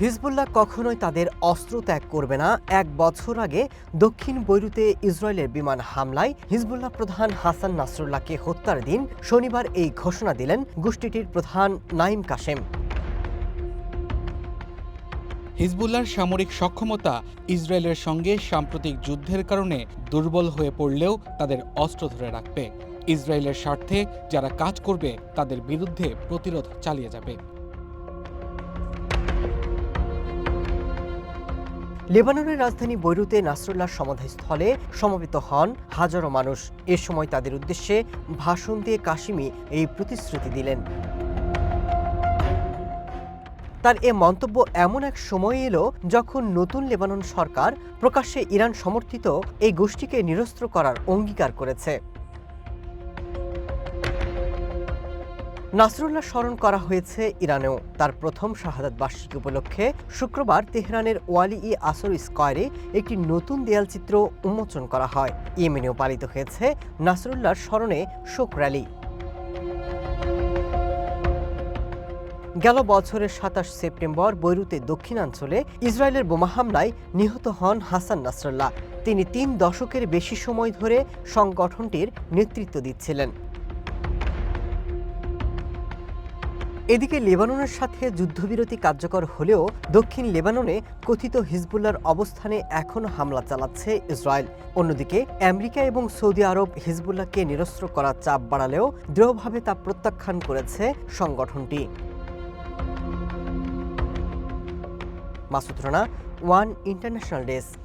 Hezbollah কখনোই তাদের অস্ত্র ত্যাগ করবে না। এক বছর আগে দক্ষিণ বৈরুতে ইসরায়েলের বিমান হামলায় হিজবুল্লাহ প্রধান হাসান নাসরুল্লাহকে হত্যার দিন শনিবার এই ঘোষণা দিলেন গোষ্ঠীটির প্রধান নাইম কাশেম। হিজবুল্লাহর সামরিক সক্ষমতা ইসরায়েলের সঙ্গে সাম্প্রতিক যুদ্ধের কারণে দুর্বল হয়ে পড়লেও তাদের অস্ত্র ধরে রাখবে। ইসরায়েলের স্বার্থে যারা কাজ করবে, তাদের বিরুদ্ধে প্রতিরোধ চালিয়ে যাবে। লেবাননের রাজধানী বৈরুতে নাসরুল্লাহর সমাধিস্থলে সমবেত হন হাজারো মানুষ। এ সময় তাদের উদ্দেশ্যে ভাষণ দিয়ে কাশিমি এই প্রতিশ্রুতি দিলেন। তার এ মন্তব্য এমন এক সময় এলো যখন নতুন লেবানন সরকার প্রকাশ্যে ইরান সমর্থিত এই গোষ্ঠীকে নিরস্ত্র করার অঙ্গীকার করেছে। নাসরুল্লাহ স্মরণ করা হয়েছে ইরানেও। তার প্রথম শাহাদাত বার্ষিকী উপলক্ষে শুক্রবার তেহরানের ওয়ালি ই আসর স্কয়ারে একটি নতুন দেয়ালচিত্র উন্মোচন করা হয়। ইয়েমেনেও পালিত হয়েছে নাসরুল্লাহর স্মরণে শোক র্যালি। গেল বছরের সাতাশ সেপ্টেম্বর বৈরুতে দক্ষিণাঞ্চলে ইসরায়েলের বোমা হামলায় নিহত হন হাসান নাসরুল্লাহ। তিনি তিন দশকের বেশি সময় ধরে সংগঠনটির নেতৃত্ব দিচ্ছিলেন। এদিকে লেবাননের সাথে যুদ্ধবিরতি কার্যকর হলেও দক্ষিণ লেবাননে কথিত হিজবুল্লার অবস্থানে এখনও হামলা চালাচ্ছে ইসরায়েল। অন্যদিকে আমেরিকা এবং সৌদি আরব হিজবুল্লাহকে নিরস্ত্র করার চাপ বাড়ালেও দৃঢ়ভাবে তা প্রত্যাখ্যান করেছে সংগঠনটি। Masud Rana, one international desk.